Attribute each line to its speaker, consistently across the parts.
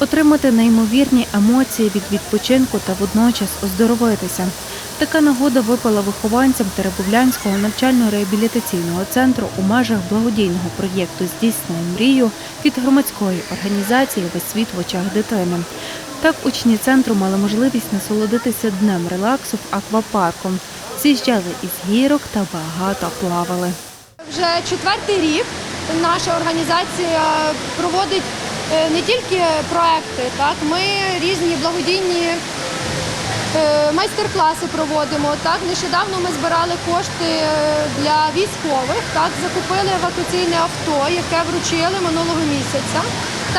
Speaker 1: отримати неймовірні емоції від відпочинку та водночас оздоровитися. Така нагода випала вихованцям Теребовлянського навчально-реабілітаційного центру у межах благодійного проєкту Здійсни мрію від громадської організації Весь світ в очах дитини. Так учні центру мали можливість насолодитися днем релаксу в аквапарку. З'їжджали із гірок та багато плавали.
Speaker 2: Вже четвертий рік наша організація проводить не тільки проекти, так ми різні благодійні е, майстер-класи проводимо. Так нещодавно ми збирали кошти е, для військових. Так закупили евакуаційне авто, яке вручили минулого місяця.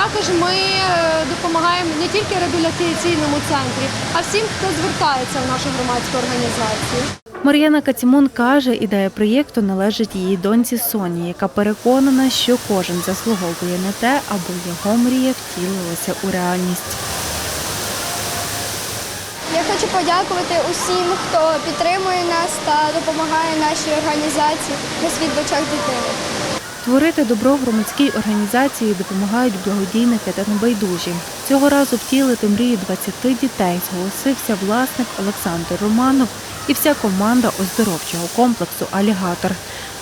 Speaker 2: Також ми е, допомагаємо не тільки реабілітаційному центрі, а всім, хто звертається в нашу громадську організацію.
Speaker 1: Мар'яна Кацімун каже, ідея проєкту належить її доньці Соні, яка переконана, що кожен заслуговує на те, аби його мрія втілилася у реальність.
Speaker 3: Я хочу подякувати усім, хто підтримує нас та допомагає нашій організації на світ в очах дитини.
Speaker 1: Творити добро в громадській організації допомагають благодійники та небайдужі. Цього разу втілити мрію 20 дітей зголосився власник Олександр Романов і вся команда оздоровчого комплексу Алігатор.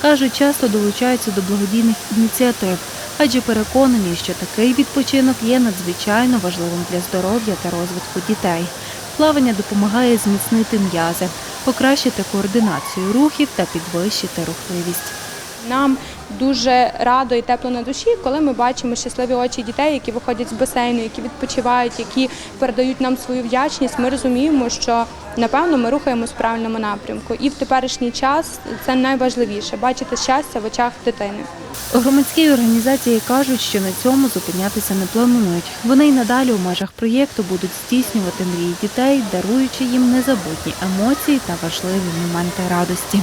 Speaker 1: Кажуть, часто долучаються до благодійних ініціатив, адже переконані, що такий відпочинок є надзвичайно важливим для здоров'я та розвитку дітей. Плавання допомагає зміцнити м'язи, покращити координацію рухів та підвищити рухливість.
Speaker 4: Нам дуже радо і тепло на душі, коли ми бачимо щасливі очі дітей, які виходять з басейну, які відпочивають, які передають нам свою вдячність. Ми розуміємо, що напевно ми рухаємось в правильному напрямку. І в теперішній час це найважливіше бачити щастя в очах дитини.
Speaker 1: У громадській організації кажуть, що на цьому зупинятися не планують. Вони й надалі у межах проєкту будуть здійснювати мрії дітей, даруючи їм незабутні емоції та важливі моменти радості.